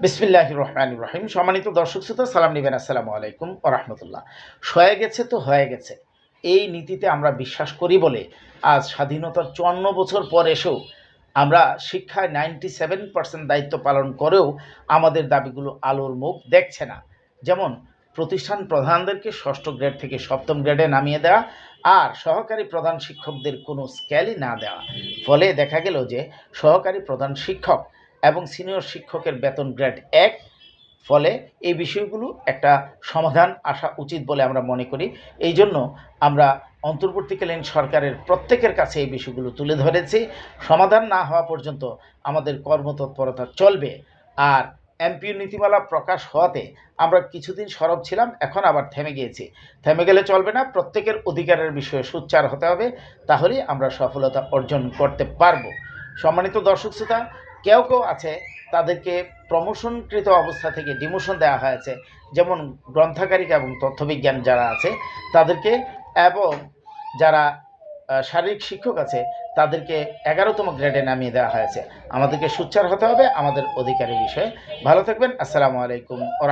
বিসমিল্লাহ রহমান রহিম। সম্মানিত দর্শক শ্রোতা, সালাম নিবেন। আসসালামু আলাইকুম রহমতুল্লাহ। সয়ে গেছে তো হয়ে গেছে। এই নীতিতে আমরা বিশ্বাস করি বলে আজ স্বাধীনতার চুয়ান্ন বছর পর এসেও আমরা শিক্ষায় নাইনটি সেভেন পার্সেন্ট দায়িত্ব পালন করেও আমাদের দাবিগুলো আলোর মুখ দেখছে না। যেমন, প্রতিষ্ঠান প্রধানদেরকে ষষ্ঠ গ্রেড থেকে সপ্তম গ্রেডে নামিয়ে দেওয়া আর সহকারী প্রধান শিক্ষকদের কোনো স্কেলই না দেওয়া। ফলে দেখা গেল যে সহকারী প্রধান শিক্ষক এবং সিনিয়র শিক্ষকের বেতন গ্রেড এক, ফলে এই বিষয়গুলো একটা সমাধান আসা উচিত বলে আমরা মনে করি। এই জন্য আমরা অন্তর্বর্তীকালীন সরকারের প্রত্যেকের কাছে এই বিষয়গুলো তুলে ধরেছি। সমাধান না হওয়া পর্যন্ত আমাদের কর্মতৎপরতা চলবে। আর এমপিউ নীতিমালা প্রকাশ হওয়াতে আমরা কিছুদিন সরব ছিলাম, এখন আবার থেমে গিয়েছি। থেমে গেলে চলবে না, প্রত্যেকের অধিকারের বিষয়ে সোচ্চার হতে হবে, তাহলেই আমরা সফলতা অর্জন করতে পারব। সম্মানিত দর্শক শ্রোতা কেউ কেউ আছে তাদেরকে প্রমোশনকৃত অবস্থা থেকে ডিমোশন দেওয়া হয়েছে। যেমন গ্রন্থাকারিকা এবং তথ্যবিজ্ঞান যারা আছে, তাদেরকে এবং যারা শারীরিক শিক্ষক আছে, তাদেরকে এগারোতম গ্রেডে নামিয়ে দেওয়া হয়েছে। আমাদেরকে সুচ্চার হতে হবে, আমাদের অধিকারের বিষয়ে। ভালো থাকবেন, আসসালামু আলাইকুম ও